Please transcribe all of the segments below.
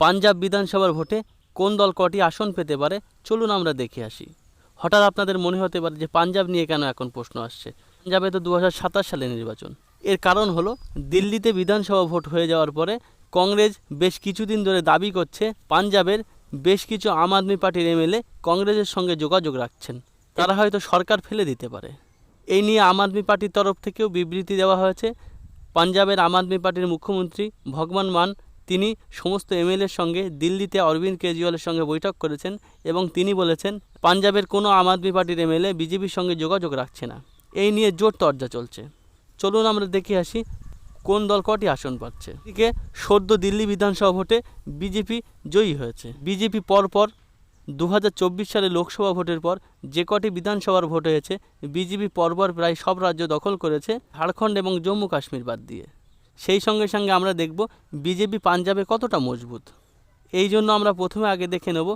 পাঞ্জাব বিধানসভার ভোটে কোন দল কটি আসন পেতে পারে, চলুন আমরা দেখে আসি। হঠাৎ আপনাদের মনে হতে পারে যে পাঞ্জাব নিয়ে কেন এখন প্রশ্ন আসছে। পাঞ্জাবে তো দু হাজার সাতাশ সালে নির্বাচন। এর কারণ হলো, দিল্লিতে বিধানসভা ভোট হয়ে যাওয়ার পরে কংগ্রেস বেশ কিছুদিন ধরে দাবি করছে পাঞ্জাবের বেশ কিছু আম আদমি পার্টির এমএলএ কংগ্রেসের সঙ্গে যোগাযোগ রাখছেন। তারা হয়তো সরকার ফেলে দিতে পারে। এই নিয়ে আম আদমি পার্টির তরফ থেকেও বিবৃতি দেওয়া হয়েছে। পাঞ্জাবের আম আদমি পার্টির মুখ্যমন্ত্রী ভগবান মান তিনি সমস্ত এমএলএর সঙ্গে, দিল্লিতে অরবিন্দ কেজরিওয়ালের সঙ্গে বৈঠক করেছেন এবং তিনি বলেছেন, পাঞ্জাবের কোনো আম আদমি পার্টির এমএলএ বিজেপির সঙ্গে যোগাযোগ রাখছে না। এই নিয়ে জোর তর্জা চলছে। চলুন আমরা দেখে আসি কোন দল কটি আসন পাচ্ছে। এদিকে সদ্য দিল্লি বিধানসভা ভোটে বিজেপি জয়ী হয়েছে। বিজেপি পরপর দু হাজার চব্বিশ সালে লোকসভা ভোটের পর যে কটি বিধানসভার ভোট হয়েছে, বিজেপি পরপর প্রায় সব রাজ্য দখল করেছে ঝাড়খণ্ড এবং জম্মু কাশ্মীর বাদ দিয়ে। সেই সঙ্গে সঙ্গে আমরা দেখব বিজেপি পাঞ্জাবে কতটা মজবুত। এই জন্য আমরা প্রথমে আগে দেখে নেব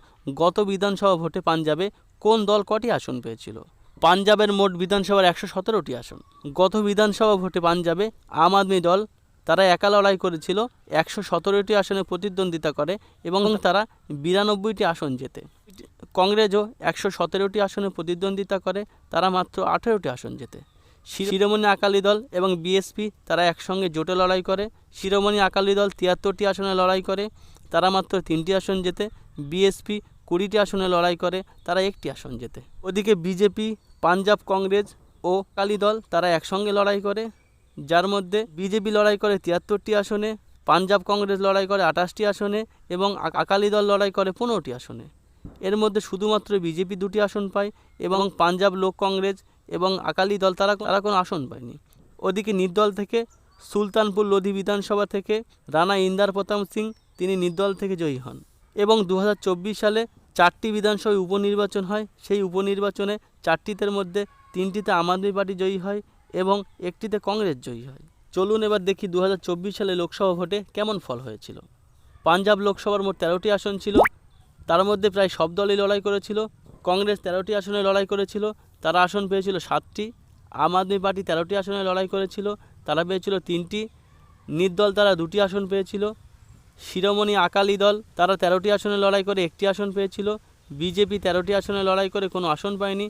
গত বিধানসভা ভোটে পাঞ্জাবে কোন দল কটি আসন পেয়েছিল। পাঞ্জাবের মোট বিধানসভার একশো সতেরোটি আসন। গত বিধানসভা ভোটে পাঞ্জাবে আম আদমি দল, তারা একা লড়াই করেছিল, একশো সতেরোটি আসনে প্রতিদ্বন্দ্বিতা করে এবং তারা বিরানব্বইটি আসন জেতে। কংগ্রেসও একশো সতেরোটি আসনে প্রতিদ্বন্দ্বিতা করে, তারা মাত্র আঠেরোটি আসন জেতে। শিরোমণি আকালি দল এবং বিএসপি তারা একসঙ্গে জোটে লড়াই করে। শিরোমণি আকালি দল তিয়াত্তরটি আসনে লড়াই করে। তারা মাত্র তিনটি আসন জেতে। বিএসপি কুড়িটি আসনে লড়াই করে। তারা একটি আসন জেতে। ওদিকে বিজেপি, পাঞ্জাব কংগ্রেস ও আকালি দল তারা একসঙ্গে লড়াই করে। যার মধ্যে বিজেপি লড়াই করে তিয়াত্তরটি আসনে, পাঞ্জাব কংগ্রেস লড়াই করে আঠাশটি আসনে এবং আকালি দল লড়াই করে পনেরোটি আসনে। এর মধ্যে শুধুমাত্র বিজেপি দুটি আসন পায় এবং পাঞ্জাব লোক কংগ্রেস এবং আকালি দল তারা তারা কোনো আসন পায়নি। ওদিকে নির্দল থেকে সুলতানপুর লোধি বিধানসভা থেকে রানা ইন্দার প্রতাপ সিং তিনি নির্দল থেকে জয়ী হন এবং দু হাজার চব্বিশ সালে চারটি বিধানসভায় উপনির্বাচন হয়। সেই উপনির্বাচনে চারটিতের মধ্যে তিনটিতে আম আদমি পার্টি জয়ী হয় এবং একটিতে কংগ্রেস জয়ী হয়। চলুন এবার দেখি দু হাজার চব্বিশ সালে লোকসভা ভোটে কেমন ফল হয়েছিল। পাঞ্জাব লোকসভার মোট তেরোটি আসন ছিল। তার মধ্যে প্রায় সব দলই লড়াই করেছিল। কংগ্রেস তেরোটি আসনে লড়াই করেছিল। তারা আসন পেয়েছিল সাতটি। আম আদমি পার্টি তেরোটি আসনে লড়াই করেছিল, তারা পেয়েছিল তিনটি। নির্দল তারা দুটি আসন পেয়েছিল। শিরোমণি আকালি দল তারা তেরোটি আসনে লড়াই করে একটি আসন পেয়েছিল। বিজেপি তেরোটি আসনে লড়াই করে কোনো আসন পায়নি।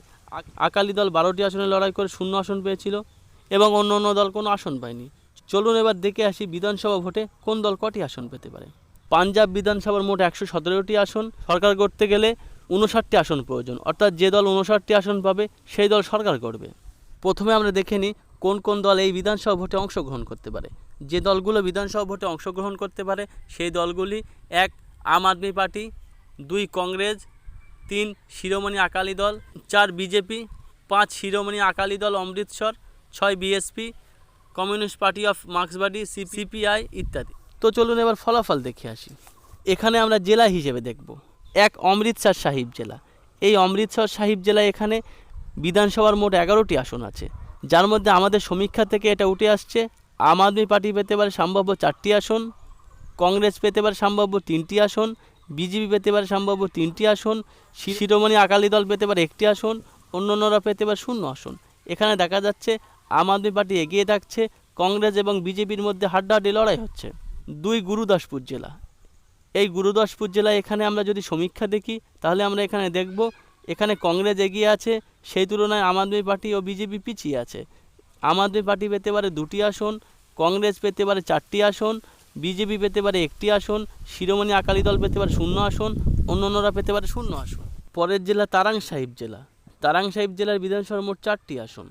আকালি দল বারোটি আসনে লড়াই করে শূন্য আসন পেয়েছিল এবং অন্য অন্য দল কোনো আসন পায়নি। চলুন এবার দেখে আসি বিধানসভা ভোটে কোন দল কটি আসন পেতে পারে। পাঞ্জাব বিধানসভার মোট একশো সতেরোটি আসন। সরকার করতে গেলে উনষাটটি আসন প্রয়োজন। অর্থাৎ যে দল উনষাটটি আসন পাবে, সেই দল সরকার করবে। প্রথমে আমরা দেখে নিই কোন কোন দল এই বিধানসভা ভোটে অংশগ্রহণ করতে পারে। যে দলগুলো বিধানসভা ভোটে অংশগ্রহণ করতে পারে, সেই দলগুলি এক, আম আদমি পার্টি, দুই, কংগ্রেস, তিন, শিরোমণি আকালি দল, চার, বিজেপি, পাঁচ, শিরোমণি আকালি দল, অমৃতসর, ছয়, বিএসপি, কমিউনিস্ট পার্টি অফ মার্ক্সবাদী সিপিআই ইত্যাদি। তো চলুন এবার ফলাফল দেখে আসি। এখানে আমরা জেলা হিসেবে দেখব। এক অমৃতসর সাহিব জেলা। এই অমৃতসর সাহিব জেলায় এখানে বিধানসভার মোট এগারোটি আসন আছে। যার মধ্যে আমাদের সমীক্ষা থেকে এটা উঠে আসছে, আম আদমি পার্টি পেতে পারে সম্ভাব্য চারটি আসন, কংগ্রেস পেতে পারে সম্ভাব্য তিনটি আসন, বিজেপি পেতে পারে সম্ভাব্য তিনটি আসন শিরোমণি আকালি দল পেতে পারে একটি আসন অন্য অন্যরা পেতে পারে শূন্য আসন। এখানে দেখা যাচ্ছে আম আদমি পার্টি এগিয়ে থাকছে, কংগ্রেস এবং বিজেপির মধ্যে হাড্ডাহাড্ডি লড়াই হচ্ছে। দুই গুরুদাসপুর জেলা। এই গুরুদাসপুর জেলায় এখানে আমরা যদি সমীক্ষা দেখি, তাহলে আমরা এখানে দেখব, এখানে কংগ্রেস এগিয়ে আছে, সেই তুলনায় আম আদমি পার্টি ও বিজেপি পিছিয়ে আছে। আম আদমি পার্টি পেতে পারে দুটি আসন, কংগ্রেস পেতে পারে চারটি আসন, বিজেপি পেতে পারে একটি আসন, শিরোমণি আকালি দল পেতে পারে শূন্য আসন অন্য অন্যরা পেতে পারে শূন্য আসন। পরের জেলা তারাং সাহিব জেলা। তারাং সাহিব জেলার বিধানসভার মোট চারটি আসন।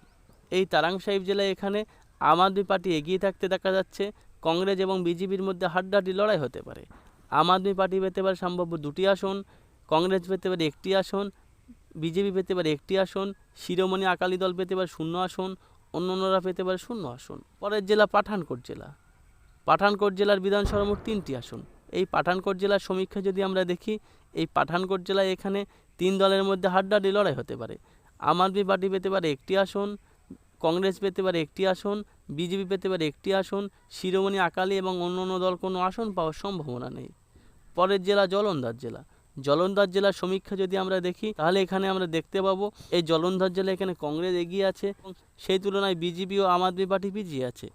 এই তারাং সাহিব জেলায় এখানে আম আদমি পার্টি এগিয়ে থাকতে দেখা যাচ্ছে, কংগ্রেস এবং বিজেপির মধ্যে হাড্ডাহাড্ডি লড়াই হতে পারে। আম আদমি পার্টি পেতে পারে সম্ভাব্য দুটি আসন, কংগ্রেস পেতে পারে একটি আসন, বিজেপি পেতে পারে একটি আসন, শিরোমণি আকালি দল পেতে পারে শূন্য আসন অন্য অন্যরা পেতে পারে শূন্য আসন। পরের জেলা পাঠানকোট জেলা। পাঠানকোট জেলার বিধানসভার মোট তিনটি আসন। এই পাঠানকোট জেলার সমীক্ষা যদি আমরা দেখি, এই পাঠানকোট জেলায় এখানে তিন দলের মধ্যে হাড্ডাহাড্ডি লড়াই হতে পারে। আম আদমি পার্টি পেতে পারে একটি আসন, কংগ্রেস পেতে পারে একটি আসন, বিজেপি পেতে পারে একটি আসন, শিরোমণি আকালি এবং অন্য অন্য দল কোনো আসন পাওয়ার সম্ভাবনা নেই। পরের জেলা জলন্ধার জেলা। জলন্ধার জেলার সমীক্ষা যদি আমরা দেখি, তাহলে এখানে আমরা দেখতে পাবো, এই জলন্ধার জেলা এখানে কংগ্রেস এগিয়ে আছে সেই তুলনায় বিজেপি ও আম আদমি পার্টি পিছিয়ে আছে।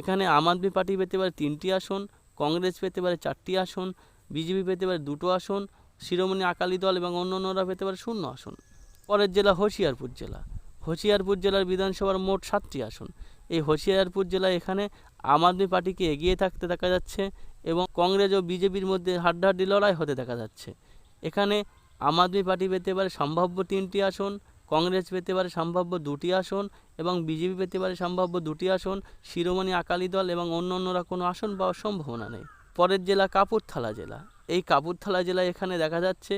এখানে আম আদমি পার্টি পেতে পারে তিনটি আসন, কংগ্রেস পেতে পারে চারটি আসন, বিজেপি পেতে পারে দুটো আসন, শিরোমণি আকালি দল এবং অন্য অন্যরা পেতে পারে শূন্য আসন। পরের জেলা হোশিয়ারপুর জেলা। হোশিয়ারপুর জেলার বিধানসভার মোট সাতটি আসন। এই হোশিয়ারপুর জেলায় এখানে আম আদমি পার্টিকে এগিয়ে থাকতে দেখা যাচ্ছে। এবং কংগ্রেস ও বিজেপির মধ্যে হাড্ডাহাড্ডি লড়াই হতে দেখা যাচ্ছে। এখানে আম আদমি পার্টি পেতে পারে সম্ভাব্য তিনটি আসন, কংগ্রেস পেতে পারে সম্ভাব্য দুটি আসন এবং বিজেপি পেতে পারে সম্ভাব্য দুটি আসন, শিরোমণি আকালি দল এবং অন্য অন্যরা কোনো আসন পাওয়ার সম্ভাবনা নেই। পরের জেলা কাপুরথালা জেলা। এই কাপুরথালা জেলায় এখানে দেখা যাচ্ছে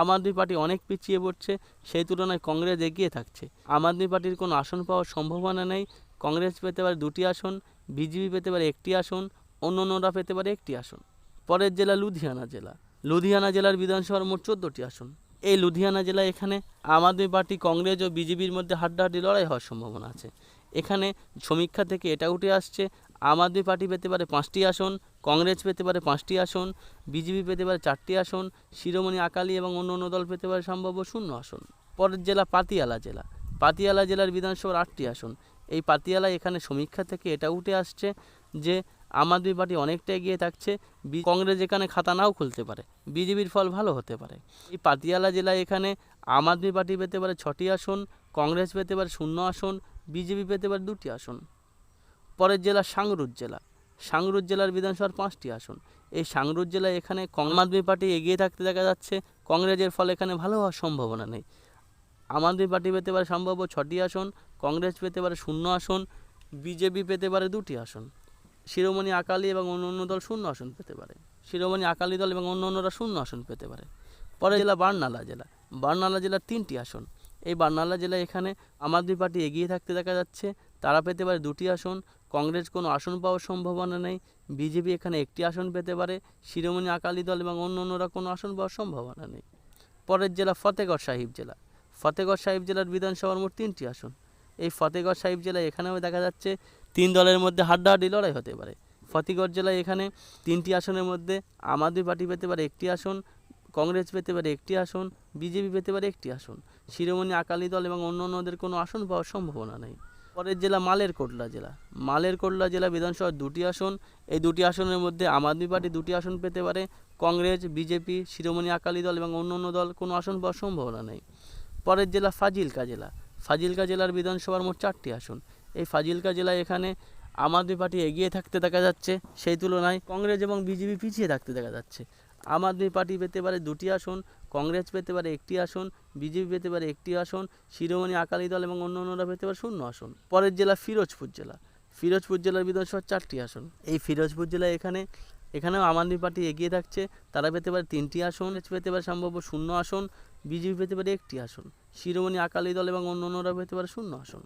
আম আদমি পার্টি অনেক পিছিয়ে পড়ছে, সেই তুলনায় কংগ্রেস এগিয়ে থাকছে। আম আদমি পার্টির কোনো আসন পাওয়ার সম্ভাবনা নেই। কংগ্রেস পেতে পারে দুটি আসন, বিজেপি পেতে পারে একটি আসন অন্যান্যরা পেতে পারে একটি আসন। পরের জেলা লুধিয়ানা জেলা। লুধিয়ানা জেলার বিধানসভার মোট চোদ্দোটি আসন। এই লুধিয়ানা জেলায় এখানে আম আদমি পার্টি, কংগ্রেস ও বিজেপির মধ্যে হাড্ডাহাড্ডি লড়াই হওয়ার সম্ভাবনা আছে। এখানে সমীক্ষা থেকে এটা উঠে আসছে, আম আদমি পার্টি পেতে পারে পাঁচটি আসন, কংগ্রেস পেতে পারে পাঁচটি আসন, বিজেপি পেতে পারে চারটি আসন, শিরোমণি, আকালি এবং অন্য অন্য দল পেতে পারে সম্ভাব্য শূন্য আসন। পরের জেলা পাতিয়ালা জেলা। পাতিয়ালা জেলার বিধানসভার আটটি আসন। এই পাতিয়ালা এখানে সমীক্ষা থেকে এটা উঠে আসছে যে আম আদমি পার্টি অনেকটা এগিয়ে থাকছে। কংগ্রেস এখানে খাতা নাও খুলতে পারে। বিজেপির ফল ভালো হতে পারে। এই পাতিয়ালা জেলায় এখানে আম আদমি পার্টি পেতে পারে ছটি আসন, কংগ্রেস পেতে পারে শূন্য আসন, বিজেপি পেতে পারে দুটি আসন। পরের জেলা সাংরুদ জেলা। সাংরুজ জেলার বিধানসভার পাঁচটি আসন। এই সাংরুজ জেলায় এখানে কং আদমি পার্টি এগিয়ে থাকতে দেখা যাচ্ছে। কংগ্রেসের ফল এখানে ভালো হওয়ার সম্ভাবনা নেই। আম আদমি পার্টি পেতে পারে সম্ভাব্য ছটি আসন, কংগ্রেস পেতে পারে শূন্য আসন, বিজেপি পেতে পারে দুটি আসন। শিরোমণি আকালি এবং অন্য অন্য দল শূন্য আসন পেতে পারে। শিরোমণি আকালি দল এবং অন্য অন্যরা শূন্য আসন পেতে পারে। পরে জেলা বার্নালা জেলা। বার্নালা জেলার তিনটি আসন। এই বার্নালা জেলায় এখানে আম আদমি পার্টি এগিয়ে থাকতে দেখা যাচ্ছে। তারা পেতে পারে দুটি আসন। কংগ্রেস কোনো আসন পাওয়ার সম্ভাবনা নেই। বিজেপি এখানে একটি আসন পেতে পারে। শিরোমণি আকালি দল এবং অন্য অন্যরা কোনো আসন পাওয়ার সম্ভাবনা নেই। পরের জেলা ফতেগড় সাহিব জেলা। ফতেগড় সাহিব জেলার বিধানসভার মোট তিনটি আসন। এই ফতেগড় সাহিব জেলায় এখানেও দেখা যাচ্ছে তিন দলের মধ্যে হাড্ডাহাড্ডি লড়াই হতে পারে। ফতিগড় জেলায় এখানে তিনটি আসনের মধ্যে আম আদমি পার্টি পেতে পারে একটি আসন, কংগ্রেস পেতে পারে একটি আসন, বিজেপি পেতে পারে একটি আসন। শিরোমণি আকালি দল এবং অন্য অন্যদের কোনো আসন পাওয়ার সম্ভাবনা নেই। পরের জেলা মালেরকোটলা জেলা। মালেরকোটলা জেলা বিধানসভার দুটি আসন, এই দুটি আসনের মধ্যে আম আদমি পার্টি দুটি আসন পেতে পারে। কংগ্রেস, বিজেপি, শিরোমণি আকালি দল এবং অন্য অন্য দল কোনো আসন পাওয়ার সম্ভাবনা নেই। পরের জেলা ফাজিলকা জেলা। ফাজিলকা জেলার বিধানসভার মোট চারটি আসন। এই ফাজিলকা জেলায় এখানে আম আদমি পার্টি এগিয়ে থাকতে দেখা যাচ্ছে। সেই তুলনায় কংগ্রেস এবং বিজেপি পিছিয়ে থাকতে দেখা যাচ্ছে। আম আদমি পার্টি পেতে পারে দুটি আসন, কংগ্রেস পেতে পারে একটি আসন, বিজেপি পেতে পারে একটি আসন, শিরোমণি আকালি দল এবং অন্য অন্যরা পেতে পারে শূন্য আসন। পরের জেলা ফিরোজপুর জেলা। ফিরোজপুর জেলার বিধানসভার চারটি আসন। এই ফিরোজপুর জেলায় এখানে, এখানেও আম আদমি পার্টি এগিয়ে থাকছে। তারা পেতে পারে তিনটি আসন পেতে পারে সম্ভাব্য শূন্য আসন, বিজেপি পেতে পারে একটি আসন, শিরোমণি আকালি দল এবং অন্য অন্যরা পেতে পারে শূন্য আসন।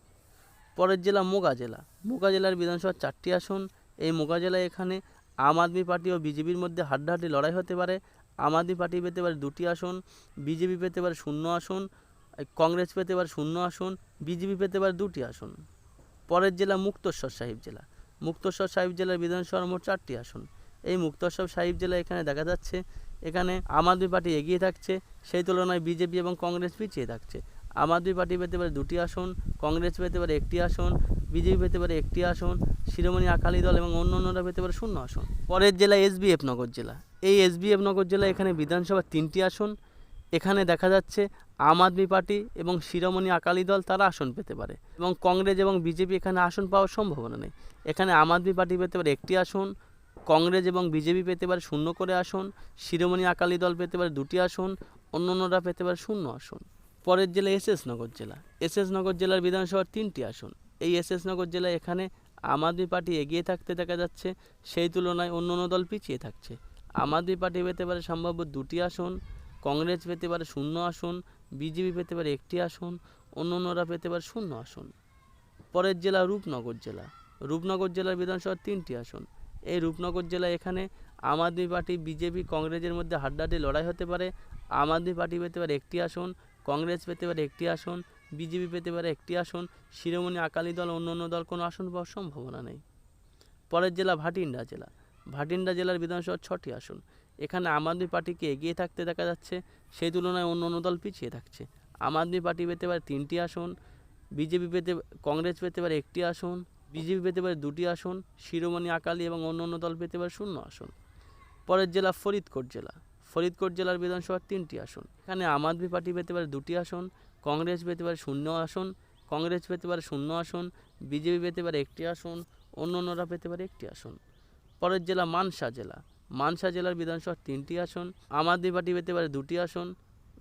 পরের জেলা মোগা জেলা। মোগা জেলার বিধানসভার চারটি আসন। এই মোগা জেলায় এখানে আম আদমি পার্টি ও বিজেপির মধ্যে হাড্ডাহাড্ডি লড়াই হতে পারে। আম আদমি পার্টি পেতে পারে দুটি আসন। বিজেপি পেতে পারে শূন্য আসন। কংগ্রেস পেতে পারে শূন্য আসন। বিজেপি পেতে পারে দুটি আসন। পরের জেলা মুক্তস্বর সাহিব জেলা। মুক্তস্বর সাহিব জেলার বিধানসভার মোট চারটি আসন। এই মুক্তস্বর সাহিব জেলা এখানে দেখা যাচ্ছে। এখানে আম আদমি পার্টি এগিয়ে থাকছে। সেই তুলনায় বিজেপি এবং কংগ্রেস পিছিয়ে থাকছে। আম আদমি পার্টি পেতে পারে দুটি আসন, কংগ্রেস পেতে পারে একটি আসন, বিজেপি পেতে পারে একটি আসন, শিরোমণি আকালি দল এবং অন্য অন্যরা পেতে পারে শূন্য আসন। পরের জেলা এসবিএফ নগর জেলা। এই এসবিএফ নগর জেলা এখানে বিধানসভার তিনটি আসন। এখানে দেখা যাচ্ছে আম আদমি পার্টি এবং শিরোমণি আকালি দল তারা আসন পেতে পারে এবং কংগ্রেস এবং বিজেপি এখানে আসন পাওয়ার সম্ভাবনা নেই। এখানে আম আদমি পার্টি পেতে পারে একটি আসন, কংগ্রেস এবং বিজেপি পেতে পারে শূন্য করে আসন, শিরোমণি আকালি দল পেতে পারে দুটি আসন অন্য অন্যরা পেতে পারে শূন্য আসন। পরের জেলা এস এস নগর জেলা। এস এস নগর জেলার বিধানসভার তিনটি আসন। এই এস এস নগর জেলায় এখানে আম আদমি পার্টি এগিয়ে থাকতে দেখা যাচ্ছে, সেই তুলনায় অন্য অন্য দল পিছিয়ে থাকছে। আম আদমি পার্টি পেতে পারে সম্ভাব্য দুটি আসন, কংগ্রেস পেতে পারে শূন্য আসন, বিজেপি পেতে পারে একটি আসন অন্য অন্যরা পেতে পারে শূন্য আসন। পরের জেলা রূপনগর জেলা। রূপনগর জেলার বিধানসভার তিনটি আসন। এই রূপনগর জেলায় এখানে আম আদমি পার্টি, বিজেপি, কংগ্রেসের মধ্যে হাড্ডাহাড্ডি লড়াই হতে পারে। আম আদমি পার্টি পেতে পারে একটি আসন কংগ্রেস পেতে পারে একটি আসন, বিজেপি পেতে পারে একটি আসন, শিরোমণি আকালি দল অন্য অন্য দল কোনো আসন পাওয়ার সম্ভাবনা নেই। পরের জেলা ভাটিন্ডা জেলা। ভাটিন্ডা জেলার বিধানসভার ছটি আসন। এখানে আম আদমি পার্টিকে এগিয়ে থাকতে দেখা যাচ্ছে সেই তুলনায় অন্য অন্য দল পিছিয়ে থাকছে। আম আদমি পার্টি পেতে পারে তিনটি আসন, বিজেপি পেতে, কংগ্রেস পেতে পারে একটি আসন, বিজেপি পেতে পারে দুটি আসন, শিরোমণি আকালি এবং অন্য অন্য দল পেতে পারে শূন্য আসন। পরের জেলা ফরিদকোট জেলা। ফরিদকোট জেলার বিধানসভার তিনটি আসন। এখানে আম আদমি পার্টি পেতে পারে দুটি আসন, কংগ্রেস পেতে পারে শূন্য আসন, কংগ্রেস পেতে পারে শূন্য আসন, বিজেপি পেতে পারে একটি আসন, অন্য অন্যরা পেতে পারে একটি আসন। পরের জেলা মানসা জেলা। মানসা জেলার বিধানসভার তিনটি আসন, আম আদমি পার্টি পেতে পারে দুটি আসন,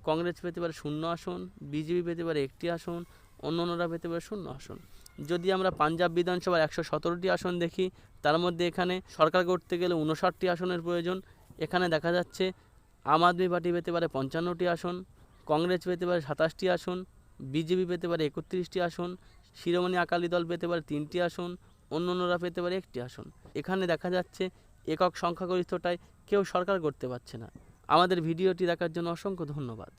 কংগ্রেস পেতে পারে শূন্য আসন, বিজেপি পেতে পারে একটি আসন, অন্য অন্যরা পেতে পারে শূন্য আসন। যদি আমরা পাঞ্জাব বিধানসভার একশো সতেরোটি আসন দেখি, তার মধ্যে এখানে সরকার করতে গেলে উনষাটটি আসনের প্রয়োজন। এখানে দেখা যাচ্ছে আম আদমি পার্টি পেতে পারে পঞ্চান্নটি আসন, কংগ্রেস পেতে পারে সাতাশটি আসন, বিজেপি পেতে পারে একত্রিশটি আসন, শিরোমণি আকালি দল পেতে পারে তিনটি আসন অন্য অন্যরা পেতে পারে একটি আসন। এখানে দেখা যাচ্ছে একক সংখ্যাগরিষ্ঠটায় কেউ সরকার করতে পারছে না। আমাদের ভিডিওটি দেখার জন্য অসংখ্য ধন্যবাদ।